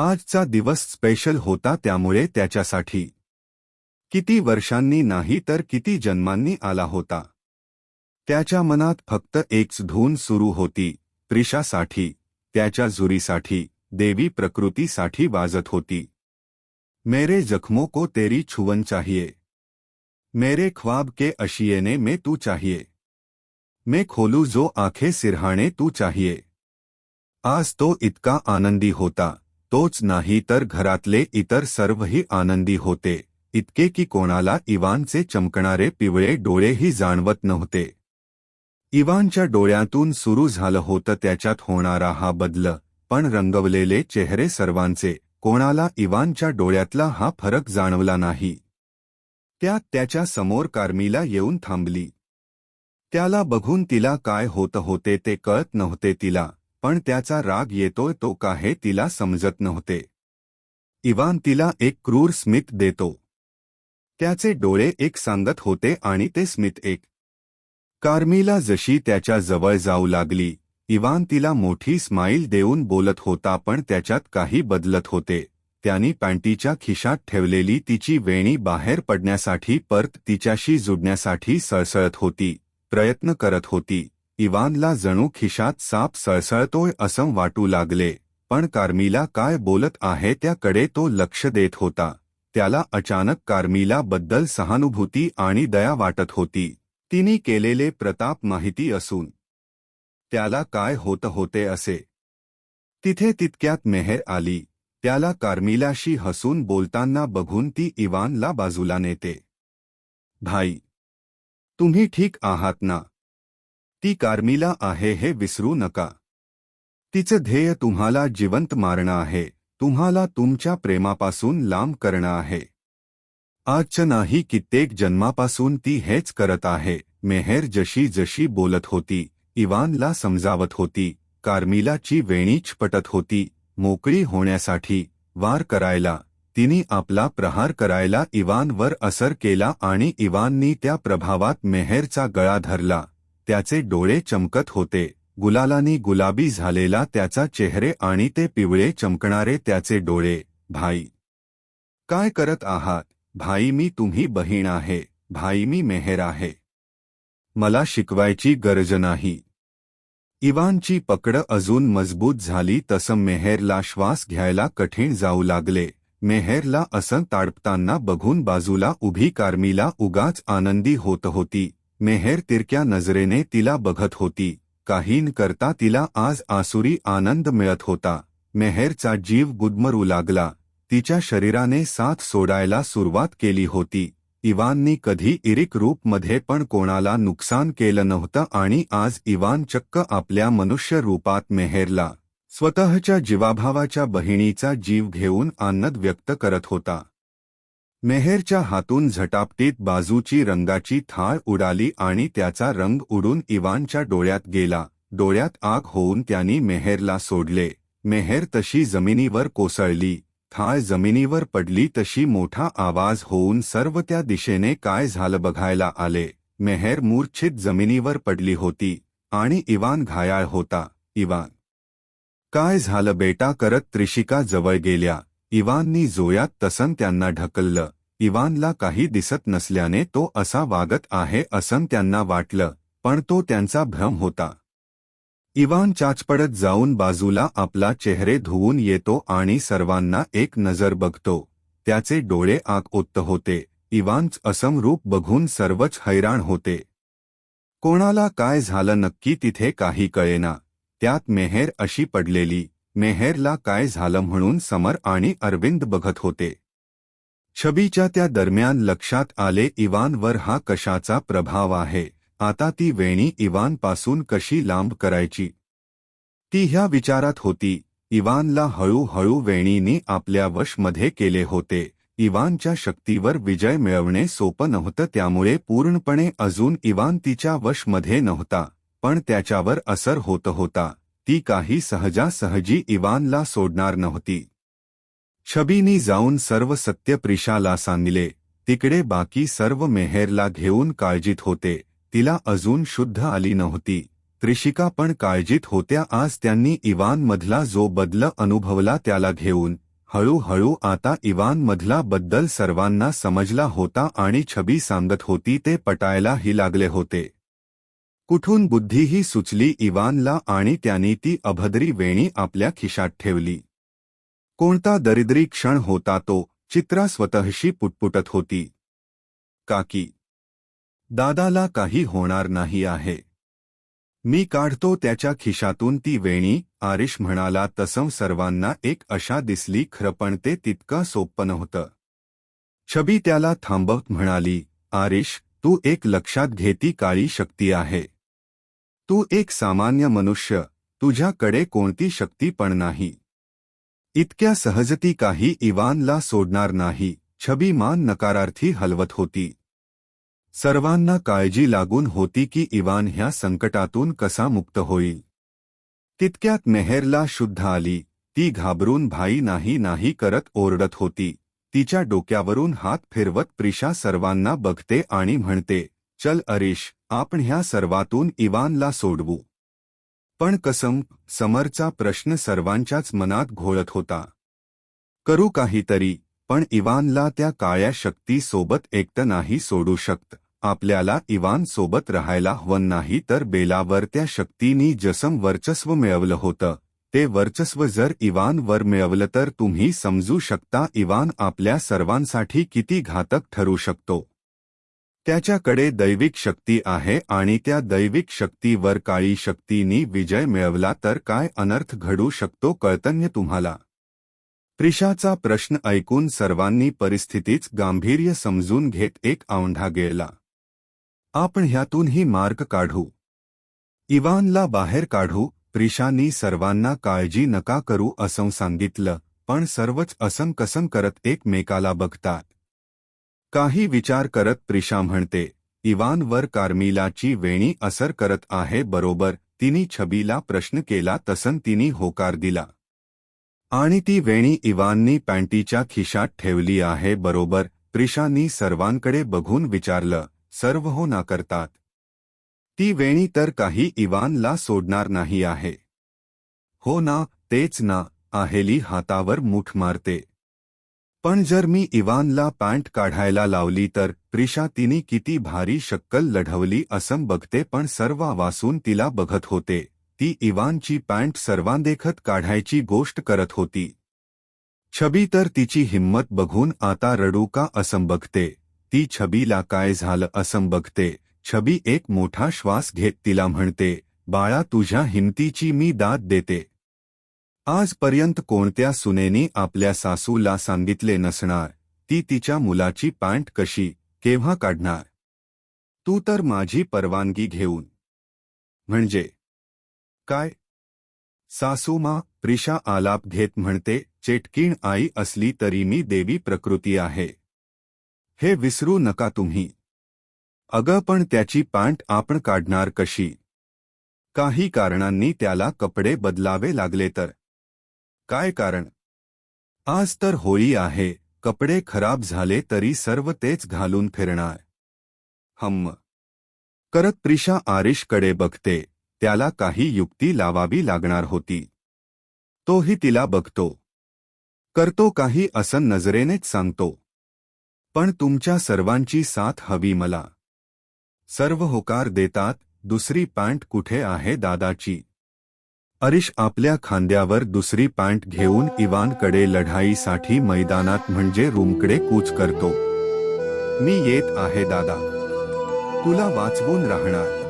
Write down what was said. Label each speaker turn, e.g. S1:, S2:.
S1: आजचा दिवस स्पेशल होता त्यामुळे त्याच्यासाठी. किती वर्षांनी नाही तर किती जन्मांनी आला होता. त्याच्या मनात फक्त एकच धून सुरू होती, त्रिशासाठी, त्याच्या जुरीसाठी देवी प्रकृतीसाठी वाजत होती. मेरे जख्मों को तेरी छुवन चाहिए. मेरे ख्वाब के अशियेने में तू चाहिए. मैं खोलू जो आँखें सिरहाणे तू चाहिए. आज तो इतका आनंदी होता. तोच नाही तर घरातले इतर सर्वही आनंदी होते. इतके की कोणाला इवानचे चमकणारे पिवळे डोळेही जाणवत नव्हते. इवानच्या डोळ्यातून सुरू झालं होतं त्याच्यात होणारा हा बदल पण रंगवलेले चेहरे सर्वांचे कोणाला इवानच्या डोळ्यातला हा फरक जाणवला नाही. त्यात त्याच्यासमोर कार्मीला येऊन थांबली. त्याला बघून तिला काय होत होते ते कळत नव्हते तिला. पण त्याचा राग येतोय तो का हे तिला समजत नव्हते. इवान तिला एक क्रूर स्मित देतो. त्याचे डोळे एक सांगत होते आणि ते स्मित एक. कार्मीला जशी त्याच्याजवळ जाऊ लागली इवान तिला मोठी स्माईल देऊन बोलत होता पण त्याच्यात काही बदलत होते. त्यांनी पॅन्टीच्या खिशात ठेवलेली तिची वेणी बाहेर पडण्यासाठी परत तिच्याशी जुडण्यासाठी सळसळत होती प्रयत्न करत होती. इवानला जणू खिशात साप सळसळतोय असं वाटू लागले. पण कार्मीला काय बोलत आहे त्याकडे तो लक्ष देत होता. त्याला अचानक कार्मीला बद्दल सहानुभूती आणि दया वाटत होती. तिने केलेले प्रताप माहिती असून त्याला काय होत होते असे. तिथे तितक्यात मेहर आली. त्याला कार्मिलाशी हसून बोलताना बघून ती इवानला बाजूला नेते. भाई, तुम्ही ठीक आहात ना? ती कार्मिला आहे हे विसरू नका. तिचं ध्येय तुम्हाला जिवंत मारणं आहे तुम्हाला तुमच्या प्रेमापासून लांब करणं आहे. आजच्या नाही कित्येक जन्मापासून ती हेच करत आहे मेहेर जशी जशी बोलत होती इवानला समजावत होती कार्मिलाची वेणीच पटत होती मोकळी होण्यासाठी वार करायला तिने आपला प्रहार करायला इवानवर असर केला आणि इवाननी त्या प्रभावात मेहेरचा गळा धरला. त्याचे डोळे चमकत होते. गुलालानी गुलाबी झालेला त्याचा चेहरे आणि ते पिवळे चमकणारे त्याचे डोळे. भाई. काय करत आहात? भाई मी तुम्ही बहीण आहे. भाई मी मेहेर आहे. मला शिकवायची गरज नाही. इवानची पकड अजून मजबूत झाली तसं मेहेरला श्वास घ्यायला कठीण जाऊ लागले. मेहेरला असं ताडपताना बघून बाजूला उभी कार्मीला उगाच आनंदी होत होती. मेहेर तिरक्या नजरेने तिला बघत होती. काही करता तिला आज आसुरी आनंद मिळत होता. मेहेरचा जीव गुदमरू लागला. तिच्या शरीराने साथ सोडायला सुरुवात केली होती. इवाननी कधी इरिक रूपमध्ये पण कोणाला नुकसान केलं नव्हतं आणि आज इवान चक्क आपल्या मनुष्य रूपात मेहेरला स्वतःच्या जीवाभावाच्या बहिणीचा जीव घेऊन आनंद व्यक्त करत होता. मेहेरच्या हातून झटापटीत बाजूची रंगाची थाळ उडाली आणि त्याचा रंग उडून इवानच्या डोळ्यात गेला. डोळ्यात आग होऊन त्यांनी मेहेरला सोडले. मेहेर तशी जमिनीवर कोसळली. थाळ जमिनीवर पडली तशी मोठा आवाज होऊन सर्व त्या दिशेने काय झालं बघायला आले. मेहेर मूर्छित जमिनीवर पडली होती आणि इवान घायाळ होता. इवान. काय झालं बेटा? करत त्रिशिका जवळ गेल्या. इवाननी जोयात तसन त्यांना ढकललं. इवानला काही दिसत नसल्याने तो असा वागत आहे असं त्यांना वाटलं पण तो त्यांचा भ्रम होता. इवान चाचपडत जाऊन बाजूला आपला चेहरे धुवून येतो आणि सर्वांना एक नजर बघतो. त्याचे डोळे आग ओत्त होते. इवानच असमरूप बघून सर्वच हैराण होते. कोणाला काय झालं नक्की तिथे काही कळेना. त्यात मेहेर अशी पडलेली. मेहेरला काय झालं म्हणून समर आणि अरविंद बघत होते. छबीच्या त्या दरम्यान लक्षात आले इवानवर हा कशाचा प्रभाव आहे आता ती वेणी इवानपासून कशी लांब करायची? ती ह्या विचारात होती इवानला हळूहळू वेणीने आपल्या वशमध्ये केले होते इवानच्या शक्तीवर विजय मिळवणे सोपं नव्हतं त्यामुळे पूर्णपणे अजून इवान तिच्या वशमध्ये नव्हता पण त्याच्यावर असर होत होता. ती काही सहजासहजी इवानला सोडणार नव्हती. छबीनी जाऊन सर्व सत्य प्रिशाला सांगितले तिकडे बाकी सर्व मेहेरला घेऊन काळजीत होते तिला अजून शुद्ध आली नव्हती. त्रिशिका पण काळजीत होत्या आज त्यांनी इवानमधला जो बदल अनुभवला त्याला घेऊन हळूहळू आता इवानमधला बद्दल सर्वांना समजला होता आणि छबी सांगत होती ते पटायलाही लागले होते. कुठून बुद्धी ही सुचली इवानला आणि त्यांनी ती अभद्री वेणी आपल्या खिशात ठेवली. कोणता दरिद्री क्षण होता तो चित्रा स्वतःशी पुटपुटत होती. काकी दादाला काही होणार नाही आहे. मी काढतो त्याच्या खिशातून ती वेणी आरिश म्हणाला तसं सर्वांना एक अशा दिसली खरं पण ते तितकं सोपं नव्हतं. छबी त्याला थांबवत म्हणाली आरिश तू एक लक्षात घेती काळी शक्ती आहे. तू एक सामान्य मनुष्य तुझ्याकडे कोणती शक्ती पण नाही. इतक्या सहजती काही इवानला सोडणार नाही छबी मान नकारार्थी हलवत होती. सर्वांना काळजी लागून होती की इवान ह्या संकटातून कसा मुक्त होईल. तितक्यात मेहेरला शुद्ध आली ती घाबरून भाई नाही नाही करत ओरडत होती तिच्या डोक्यावरून हात फिरवत प्रिशा सर्वांना बघते आणि म्हणते चल अरेश आपण ह्या सर्वातून इवानला सोडवू. पण कसम समरचा प्रश्न सर्वांच्याच मनात घोळत होता. करू काहीतरी पण इवानला त्या काळ्या शक्ती सोबत एकटं नाही सोडू शकत. आपल्याला इवान सोबत राहायला हवं नाही तर बेलावर त्या शक्तीनी जसम वर्चस्व मिळवलं होतं. ते वर्चस्व जर इवान वर मिळवलं तर तुम्ही समजू शकता इवान आपल्या सर्वांसाठी किती घातक ठरू शकतो. त्याच्याकडे दैविक शक्ती आहे आणि त्या दैविक शक्तीवर काळी शक्तीनी विजय मिळवला तर काय अनर्थ घडू शकतो कळतन्य तुम्हाला. प्रिशाचा प्रश्न ऐकून सर्वांनी परिस्थितीच गांभीर्य समजून घेत एक औंढा गेला. आपण ह्यातूनही मार्ग काढू. इवानला बाहेर काढू प्रिशानी सर्वांना काळजी नका करू असं सांगितलं पण सर्वच असं करत एकमेकाला बघतात. काही विचार करत प्रिशा म्हणते इवानवर कार्मिलाची वेणी असर करत आहे बरोबर तिने छबीला प्रश्न केला तसन तिने होकार दिला. आणि ती वेणी इवाननी पॅन्टीच्या खिशात ठेवली आहे बरोबर प्रिशानी सर्वांकडे बघून विचारलं सर्व हो ना करतात ती वेणी तर काही इवानला सोडणार नाही आहे. हो ना तेच ना आहेली हातावर मुठ मारते. पण जर मी इवानला पॅन्ट काढायला लावली तर त्रिशा तिने किती भारी शक्कल लढवली असं बघते पण सर्वा वासून तिला बघत होते. ती इवानची पॅन्ट सर्वांदेखत काढायची गोष्ट करत होती. छबी तर तिची हिंमत बघून आता रडू का असं बघते. ती छबीला काय झालं असं बघते. छबी एक मोठा श्वास घेत तिला म्हणते बाळा तुझ्या हिमतीची मी दाद देते. आजपर्यंत कोणत्या सुनेनी आपल्या सासूला सांगितले नसणार? ती तिच्या मुलाची पॅन्ट कशी केव्हा काढणार? तू तर माझी परवानगी घेऊन. म्हणजे? काय? सासूमा प्रिशा आलाप घेत म्हणते चेटकीण आई असली तरी मी देवी प्रकृती आहे. हे विसरू नका तुम्ही. अगं पण त्याची पॅन्ट आपण काढणार कशी? काही कारणांनी त्याला कपडे बदलावे लागले तर काय कारण? आज तर होळी आहे कपडे खराब झाले तरी सर्व तेच घालून फिरणार. हम्म. करत प्रिशा आरिशकडे बघते त्याला काही युक्ती लावावी लागणार होती. तोही तिला बघतो. करतो काही असं नजरेनेच सांगतो. पण तुमच्या सर्वांची साथ हवी मला. सर्व होकार देतात दुसरी पॅन्ट कुठे आहे दादाची? अरिश आपल्या खांद्यावर दुसरी पॅन्ट घेऊन इवानकडे लढाईसाठी मैदानात म्हणजे रूमकडे कूच करतो. मी येत आहे दादा. तुला वाचवून राहणार.